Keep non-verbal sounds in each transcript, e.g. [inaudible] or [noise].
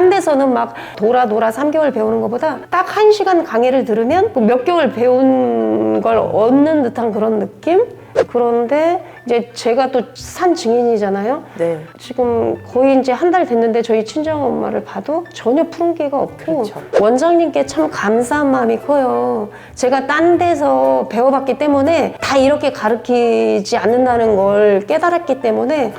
딴 데서는 막 돌아 돌아 3개월 배우는 것보다 딱 1시간 강의를 들으면 그몇 개월 배운 걸 얻는 듯한 그런 느낌? 그런데 이제 제가 또 산 증인이잖아요. 네. 지금 거의 이제 한 달 됐는데 저희 친정 엄마를 봐도 전혀 푸른기가 없고 그렇죠. 원장님께 참 감사한 마음이 커요. 제가 딴 데서 배워봤기 때문에 다 이렇게 가르치지 않는다는 걸 깨달았기 때문에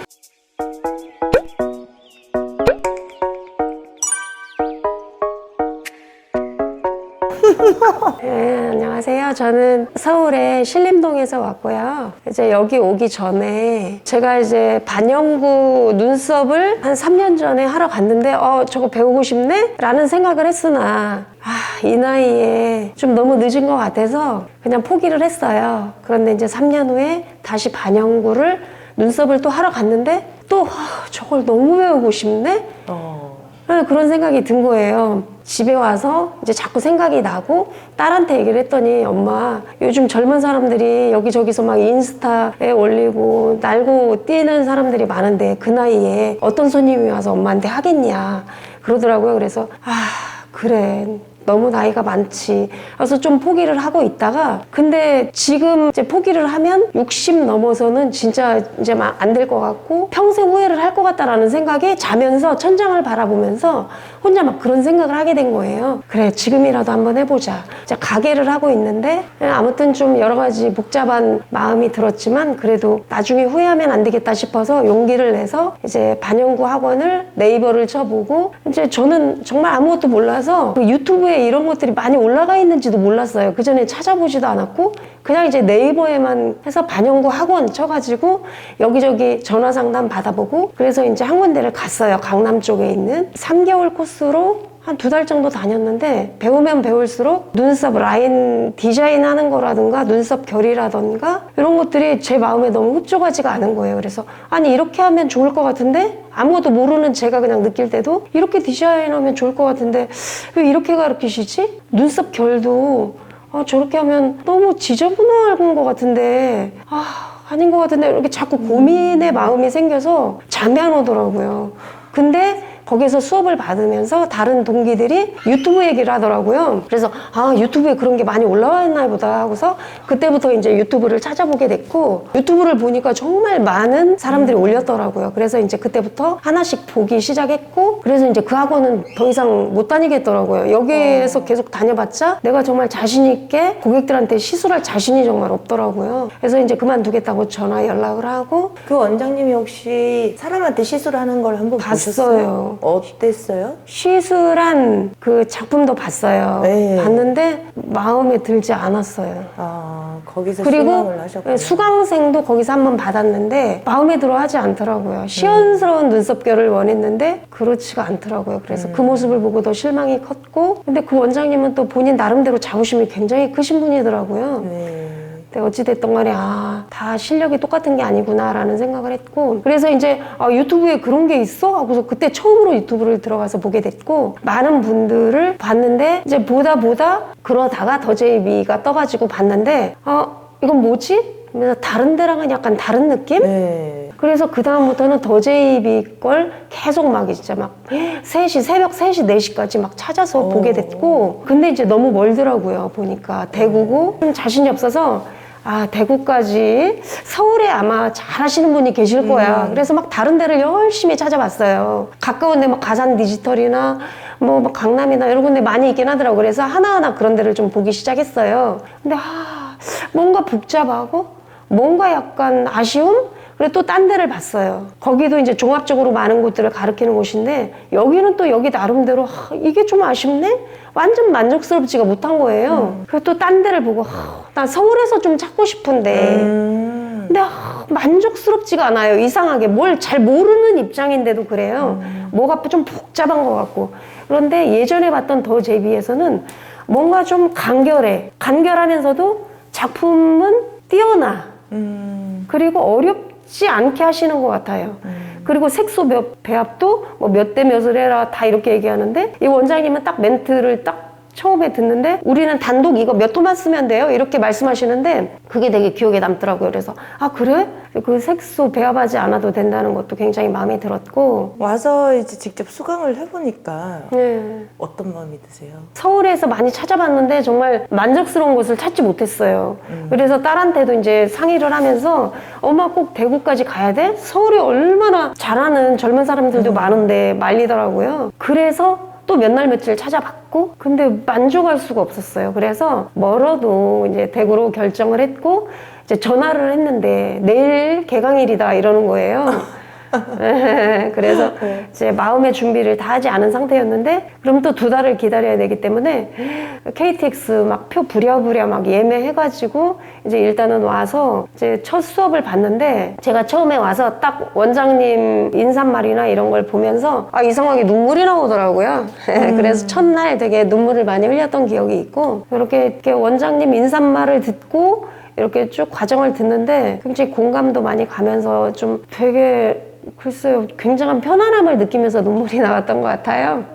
네, 안녕하세요. 저는 서울의 신림동에서 왔고요. 이제 여기 오기 전에 제가 이제 반영구 눈썹을 한 3년 전에 하러 갔는데 어, 저거 배우고 싶네? 라는 생각을 했으나 아, 이 나이에 좀 너무 늦은 것 같아서 그냥 포기를 했어요. 그런데 이제 3년 후에 다시 반영구를 눈썹을 또 하러 갔는데 또 아, 저걸 너무 배우고 싶네? 어. 네, 그런 생각이 든 거예요. 집에 와서 이제 자꾸 생각이 나고 딸한테 얘기를 했더니 엄마 요즘 젊은 사람들이 여기저기서 막 인스타에 올리고 날고 뛰는 사람들이 많은데 그 나이에 어떤 손님이 와서 엄마한테 하겠냐 그러더라고요. 그래서 아 그래 너무 나이가 많지. 그래서 좀 포기를 하고 있다가 근데 지금 이제 포기를 하면 60 넘어서는 진짜 이제 막 안 될 것 같고 평생 후회를 할 것 같다라는 생각에 자면서 천장을 바라보면서 혼자 막 그런 생각을 하게 된 거예요. 그래 지금이라도 한번 해보자. 이제 가게를 하고 있는데 아무튼 좀 여러 가지 복잡한 마음이 들었지만 그래도 나중에 후회하면 안 되겠다 싶어서 용기를 내서 이제 반영구 학원을 네이버를 쳐보고 이제 저는 정말 아무것도 몰라서 그 유튜브에 이런 것들이 많이 올라가 있는지도 몰랐어요. 그 전에 찾아보지도 않았고 그냥 이제 네이버에만 해서 반영구 학원 쳐가지고 여기저기 전화 상담 받아보고 그래서 이제 한 군데를 갔어요. 강남 쪽에 있는 3개월 코스 로 한 두 달 정도 다녔는데 배우면 배울수록 눈썹 라인 디자인 하는 거라든가 눈썹 결이라든가 이런 것들이 제 마음에 너무 흡족하지가 않은 거예요. 그래서 아니 이렇게 하면 좋을 것 같은데 아무것도 모르는 제가 그냥 느낄 때도 이렇게 디자인하면 좋을 것 같은데 왜 이렇게 가르치시지? 눈썹 결도 아, 저렇게 하면 너무 지저분한 것 같은데 아 아닌 것 같은데 이렇게 자꾸 고민의 마음이 생겨서 잠이 안 오더라고요. 근데 거기서 수업을 받으면서 다른 동기들이 유튜브 얘기를 하더라고요. 그래서 아 유튜브에 그런 게 많이 올라와 있나 보다 하고서 그때부터 이제 유튜브를 찾아보게 됐고 유튜브를 보니까 정말 많은 사람들이 올렸더라고요. 그래서 이제 그때부터 하나씩 보기 시작했고 그래서 이제 그 학원은 더 이상 못 다니겠더라고요. 여기에서 계속 다녀봤자 내가 정말 자신 있게 고객들한테 시술할 자신이 정말 없더라고요. 그래서 이제 그만두겠다고 전화 연락을 하고 그 원장님이 혹시 사람한테 시술하는 걸 한번 보셨어요? 봤어요. 어땠어요? 시술한 그 작품도 봤어요. 네. 봤는데 마음에 들지 않았어요. 아 거기서 그리고 실망을 하셨군요. 수강생도 거기서 한 번 받았는데 마음에 들어 하지 않더라고요. 시원스러운 눈썹결을 원했는데 그렇지가 않더라고요. 그래서 그 모습을 보고 더 실망이 컸고 근데 그 원장님은 또 본인 나름대로 자부심이 굉장히 크신 분이더라고요. 네. 근데 어찌됐든 간에 아, 다 실력이 똑같은 게 아니구나라는 생각을 했고 그래서 이제 아, 유튜브에 그런 게 있어? 하고서 그때 처음으로 유튜브를 들어가서 보게 됐고 많은 분들을 봤는데 이제 보다 보다 그러다가 더제이비가 떠가지고 봤는데 아 이건 뭐지? 그래서 다른 데랑은 약간 다른 느낌? 네. 그래서 그다음부터는 더제이비 걸 계속 막 진짜 막 3시, 새벽 3시, 4시까지 막 찾아서 오. 보게 됐고 근데 이제 너무 멀더라고요. 보니까 대구고 좀 자신이 없어서 아, 대구까지 서울에 아마 잘 하시는 분이 계실 거야. 그래서 막 다른 데를 열심히 찾아봤어요. 가까운데 막 가산 디지털이나 뭐 막 강남이나 이런 군데 많이 있긴 하더라고. 그래서 하나하나 그런 데를 좀 보기 시작했어요. 근데 아, 뭔가 복잡하고 뭔가 약간 아쉬움? 그리고 또 딴 데를 봤어요. 거기도 이제 종합적으로 많은 곳들을 가르치는 곳인데 여기는 또 여기 나름대로 하, 이게 좀 아쉽네? 완전 만족스럽지가 못한 거예요. 그리고 또 딴 데를 보고 하, 난 서울에서 좀 찾고 싶은데 음. 근데 아, 만족스럽지가 않아요. 이상하게 뭘 잘 모르는 입장인데도 그래요. 뭐가 좀 복잡한 것 같고. 그런데 예전에 봤던 더 제비에서는 뭔가 좀 간결해. 간결하면서도 작품은 뛰어나. 음. 그리고 어렵 지 않게 하시는 것 같아요. 그리고 색소 몇, 배합도 뭐 몇 대 몇을 해라 다 이렇게 얘기하는데 이 원장님은 딱 멘트를 딱 처음에 듣는데 우리는 단독 이거 몇 호만 쓰면 돼요 이렇게 말씀하시는데 그게 되게 기억에 남더라고요 그래서 아 그래 그 색소 배합하지 않아도 된다는 것도 굉장히 마음에 들었고 와서 이제 직접 수강을 해보니까 네. 어떤 마음이 드세요? 서울에서 많이 찾아봤는데 정말 만족스러운 곳을 찾지 못했어요. 그래서 딸한테도 이제 상의를 하면서 엄마 꼭 대구까지 가야 돼? 서울이 얼마나 잘하는 젊은 사람들도 많은데 말리더라고요. 그래서 또 몇 날 며칠 찾아봤고 근데 만족할 수가 없었어요. 그래서 멀어도 이제 대구로 결정을 했고 이제 전화를 했는데 내일 개강일이다 이러는 거예요. [laughs] 그래서 이제 마음의 준비를 다 하지 않은 상태였는데 그럼 또 두 달을 기다려야 되기 때문에 KTX 막 표 부랴부랴 막 예매해가지고 이제 일단은 와서 이제 첫 수업을 봤는데 제가 처음에 와서 딱 원장님 인사말이나 이런 걸 보면서 아 이상하게 눈물이 나오더라고요. [laughs] 그래서 첫날 되게 눈물을 많이 흘렸던 기억이 있고 이렇게, 이렇게 원장님 인사말을 듣고 이렇게 쭉 과정을 듣는데 굉장히 공감도 많이 가면서 좀 되게 글쎄요 굉장한 편안함을 느끼면서 눈물이 나왔던 것 같아요.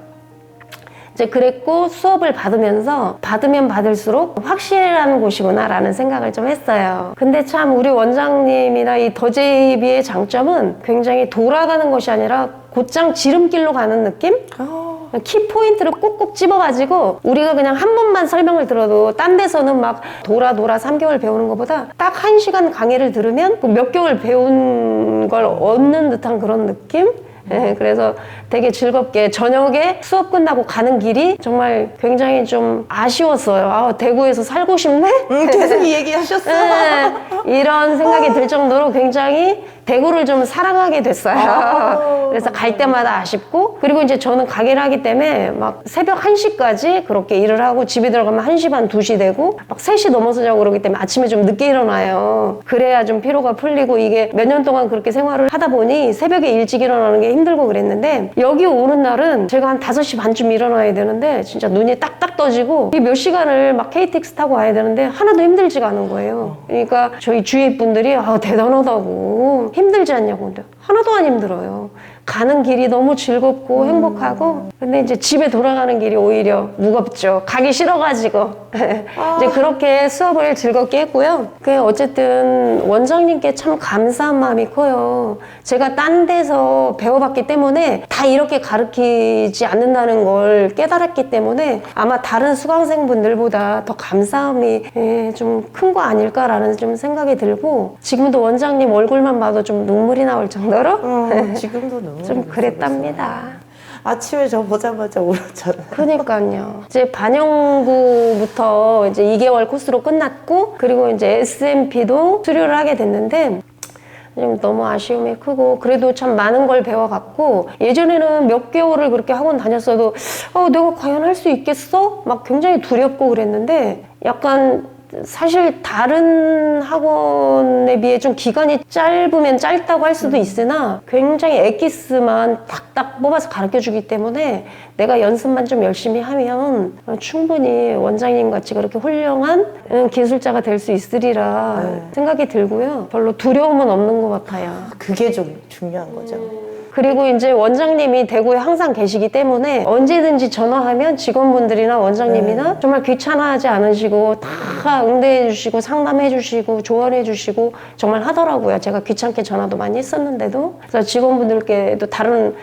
이제 그랬고 수업을 받으면서 받으면 받을수록 확실한 곳이구나라는 생각을 좀 했어요. 근데 참 우리 원장님이나 이 더제이비의 장점은 굉장히 돌아가는 것이 아니라 곧장 지름길로 가는 느낌? 아, 키 포인트를 꼭꼭 집어가지고 우리가 그냥 한 번만 설명을 들어도 딴 데서는 막 돌아 돌아 3개월 배우는 것보다 딱 한시간 강의를 들으면 그몇 개월 배운 걸 얻는 듯한 그런 느낌? 예, 그래서 되게 즐겁게 저녁에 수업 끝나고 가는 길이 정말 굉장히 좀 아쉬웠어요. 아, 대구에서 살고 싶네? 음, 계속 이 얘기 하셨어. 네, 이런 생각이 들 정도로 굉장히 대구를 좀 사랑하게 됐어요. 아. [laughs] 그래서 갈 때마다 아쉽고 그리고 이제 저는 가게를 하기 때문에 막 새벽 1시까지 그렇게 일을 하고 집에 들어가면 1시 반, 2시 되고 막 3시 넘어서 자고 그러기 때문에 아침에 좀 늦게 일어나요. 그래야 좀 피로가 풀리고 이게 몇 년 동안 그렇게 생활을 하다 보니 새벽에 일찍 일어나는 게 힘들고 그랬는데 여기 오는 날은 제가 한 5시 반쯤 일어나야 되는데 진짜 눈이 딱딱 떠지고 이몇 시간을 막 KTX 타고 와야 되는데 하나도 힘들지가 않은 거예요. 그러니까 저희 주위 분들이 아 대단하다고 힘들지 않냐고 근데 하나도 안 힘들어요. 가는 길이 너무 즐겁고 행복하고 근데 이제 집에 돌아가는 길이 오히려 무겁죠. 가기 싫어가지고 [laughs] 이제 그렇게 수업을 즐겁게 했고요. 그 어쨌든 원장님께 참 감사한 마음이 커요. 제가 딴 데서 배워봤기 때문에 다 이렇게 가르치지 않는다는 걸 깨달았기 때문에 아마 다른 수강생분들보다 더 감사함이 예, 좀큰 거 아닐까라는 좀 생각이 들고 지금도 원장님 얼굴만 봐도 좀 눈물이 나올 정도로 어, [laughs] 지금도 좀 그랬답니다. 아침에 저 보자마자 울었잖아요. 그러니까요. 이제 반영구부터 이제 2개월 코스로 끝났고 그리고 이제 SMP도 수료를 하게 됐는데 좀 너무 아쉬움이 크고 그래도 참 많은 걸 배워갔고 예전에는 몇 개월을 그렇게 학원 다녔어도 어 내가 과연 할 수 있겠어? 막 굉장히 두렵고 그랬는데 약간 사실 다른 학원에 비해 좀 기간이 짧으면 짧다고 할 수도 있으나 굉장히 엑기스만 딱딱 뽑아서 가르쳐 주기 때문에 내가 연습만 좀 열심히 하면 충분히 원장님 같이 그렇게 훌륭한 음, 기술자가 될 수 있으리라 네. 생각이 들고요. 별로 두려움은 없는 것 같아요. 그게 좀 중요한 거죠. 그리고 이제 원장님이 대구에 항상 계시기 때문에 언제든지 전화하면 직원분들이나 원장님이나 정말 귀찮아하지 않으시고 다 응대해 주시고 상담해 주시고 조언해 주시고 정말 하더라고요. 제가 귀찮게 전화도 많이 했었는데도 그래서 직원분들께도 다른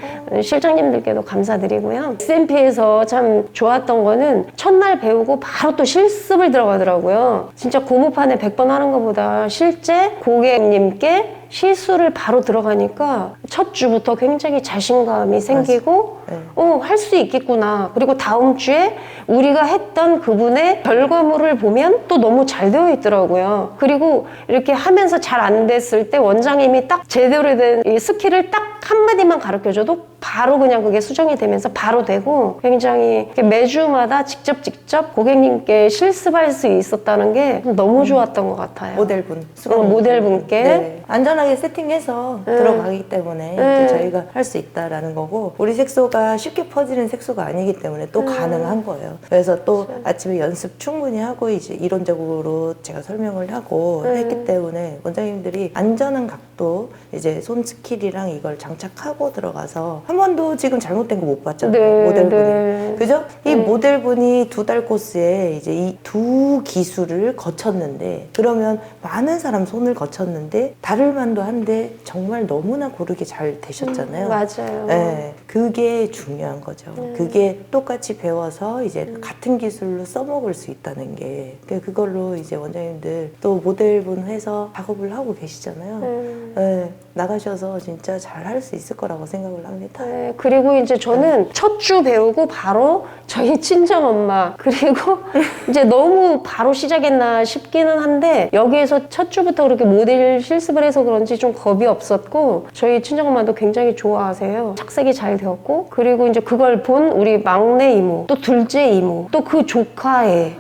실장님들께도 감사드리고요. SMP에서 참 좋았던 거는 첫날 배우고 바로 또 실습을 들어가더라고요. 진짜 고무판에 100번 하는 것보다 실제 고객님께 실수를 바로 들어가니까 첫 주부터 굉장히 자신감이 생기고 네. 어, 할 수 있겠구나. 그리고 다음 주에 우리가 했던 그분의 결과물을 보면 또 너무 잘 되어 있더라고요. 그리고 이렇게 하면서 잘 안 됐을 때 원장님이 딱 제대로 된 이 스킬을 딱 한마디만 가르쳐 줘도 바로 그냥 그게 수정이 되면서 바로 되고 굉장히 매주마다 직접 직접 고객님께 실습할 수 있었다는 게 너무 좋았던 것 같아요. 모델분, 어, 모델분께. 네. 안전하게 세팅해서 들어가기 때문에 네. 이제 저희가 할 수 있다라는 거고 우리 색소가 쉽게 퍼지는 색소가 아니기 때문에 또 가능한 거예요. 그래서 또 아침에 연습 충분히 하고 이제 이론적으로 제가 설명을 하고 네. 했기 때문에 원장님들이 안전한 각또 이제 손 스킬이랑 이걸 장착하고 들어가서 한 번도 지금 잘못된 거 못 봤잖아요. 네, 모델분이. 네. 그죠? 이 모델분이 두 달 코스에 이제 이 두 기술을 거쳤는데 그러면 많은 사람 손을 거쳤는데 다를 만도 한데 정말 너무나 고르게 잘 되셨잖아요. 음, 맞아요. 네, 그게 중요한 거죠. 음. 그게 똑같이 배워서 이제 같은 기술로 써먹을 수 있다는 게 그- 그걸로 이제 원장님들 또 모델분 해서 작업을 하고 계시잖아요. 음. 네, 나가셔서 진짜 잘 할 수 있을 거라고 생각을 합니다. 네, 그리고 이제 저는 첫 주 배우고 바로 저희 친정 엄마 그리고 [laughs] 이제 너무 바로 시작했나 싶기는 한데 여기에서 첫 주부터 그렇게 모델 실습을 해서 그런지 좀 겁이 없었고 저희 친정 엄마도 굉장히 좋아하세요. 착색이 잘 되었고 그리고 이제 그걸 본 우리 막내 이모 또 둘째 이모 또 그 조카애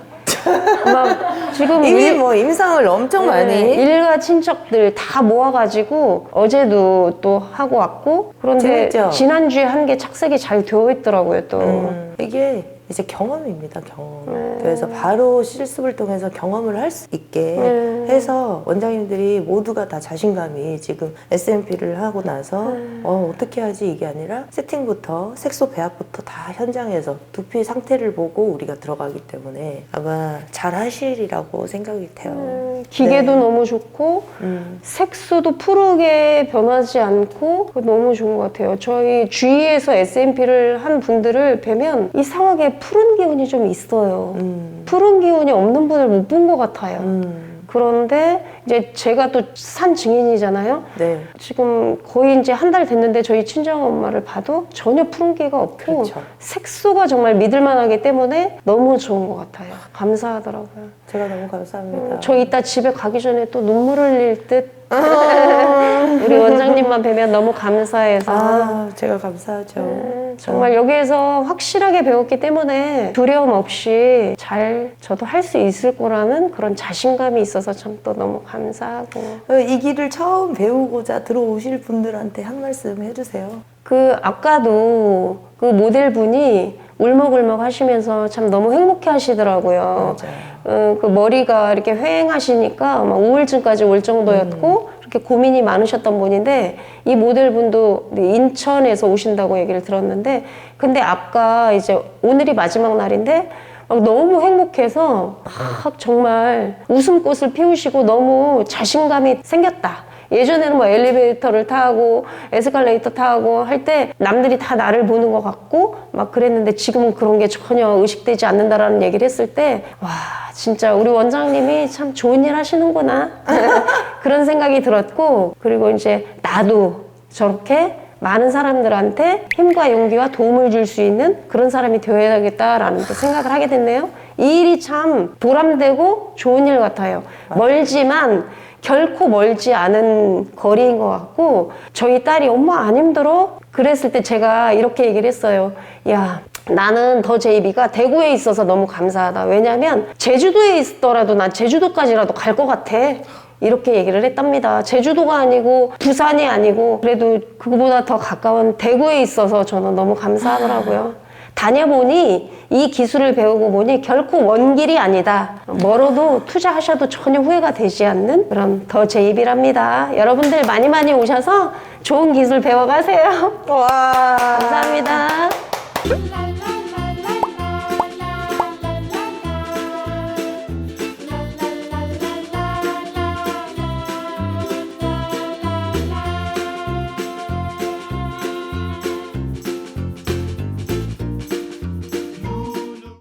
막 지금 이미 일- 뭐 임상을 엄청 많이 네, 일가 친척들 다 모아가지고 어제도 또 하고 왔고 그런데 재밌죠? 지난주에 한 게 착색이 잘 되어 있더라고요 또 음, 이게 이제 경험입니다, 경험. 네. 그래서 바로 실습을 통해서 경험을 할 수 있게 네. 해서 원장님들이 모두가 다 자신감이 지금 SMP를 하고 나서 네. 어, 어떻게 하지 이게 아니라 세팅부터 색소 배합부터 다 현장에서 두피 상태를 보고 우리가 들어가기 때문에 아마 잘 하시리라고 생각이 돼요. 음, 기계도 네. 너무 좋고 음. 색소도 푸르게 변하지 않고 너무 좋은 것 같아요 저희 주위에서 SMP를 한 분들을 뵈면 이상하게 푸른 기운이 좀 있어요 음. 푸른 기운이 없는 분을 못 본 것 같아요 음. 그런데 이제 제가 또 산 증인이잖아요 네. 지금 거의 이제 한 달 됐는데 저희 친정 엄마를 봐도 전혀 푸른기가 없고 그렇죠. 색소가 정말 믿을만하기 때문에 너무 좋은 것 같아요. 감사하더라고요. 제가 너무 감사합니다. 저 이따 집에 가기 전에 또 눈물 흘릴 듯. [laughs] 우리 원장님만 뵈면 너무 감사해서 아, 제가 감사하죠. 네, 정말 여기에서 확실하게 배웠기 때문에 두려움 없이 잘 저도 할 수 있을 거라는 그런 자신감이 있어서 참 또 너무 감사 하고 어, 이 길을 처음 배우고자 들어오실 분들한테 한 말씀 해주세요. 그 아까도 그 모델분이 울먹울먹 하시면서 참 너무 행복해 하시더라고요. 어, 그 머리가 이렇게 휑하시니까 막 우울증까지 올 정도였고 그렇게 고민이 많으셨던 분인데 이 모델분도 인천에서 오신다고 얘기를 들었는데 근데 아까 이제 오늘이 마지막 날인데 막 너무 행복해서 막 정말 웃음꽃을 피우시고 너무 자신감이 생겼다. 예전에는 뭐 엘리베이터를 타고 에스컬레이터 타고 할 때 남들이 다 나를 보는 것 같고 막 그랬는데 지금은 그런 게 전혀 의식되지 않는다라는 얘기를 했을 때 와 진짜 우리 원장님이 참 좋은 일 하시는구나 [laughs] 그런 생각이 들었고 그리고 이제 나도 저렇게 많은 사람들한테 힘과 용기와 도움을 줄 수 있는 그런 사람이 되어야겠다라는 또 생각을 하게 됐네요. 이 일이 참 보람되고 좋은 일 같아요. 멀지만 결코 멀지 않은 거리인 것 같고 저희 딸이 엄마 안 힘들어? 그랬을 때 제가 이렇게 얘기를 했어요. 야 나는 더 제이비가 대구에 있어서 너무 감사하다. 왜냐면 제주도에 있더라도 난 제주도까지라도 갈 것 같아. 이렇게 얘기를 했답니다. 제주도가 아니고 부산이 아니고 그래도 그거보다 더 가까운 대구에 있어서 저는 너무 감사하더라고요. 다녀보니 이 기술을 배우고 보니 결코 먼 길이 아니다. 멀어도 투자하셔도 전혀 후회가 되지 않는 그런 더 제입이랍니다. 여러분들 많이 많이 오셔서 좋은 기술 배워가세요. 와. 감사합니다. [laughs]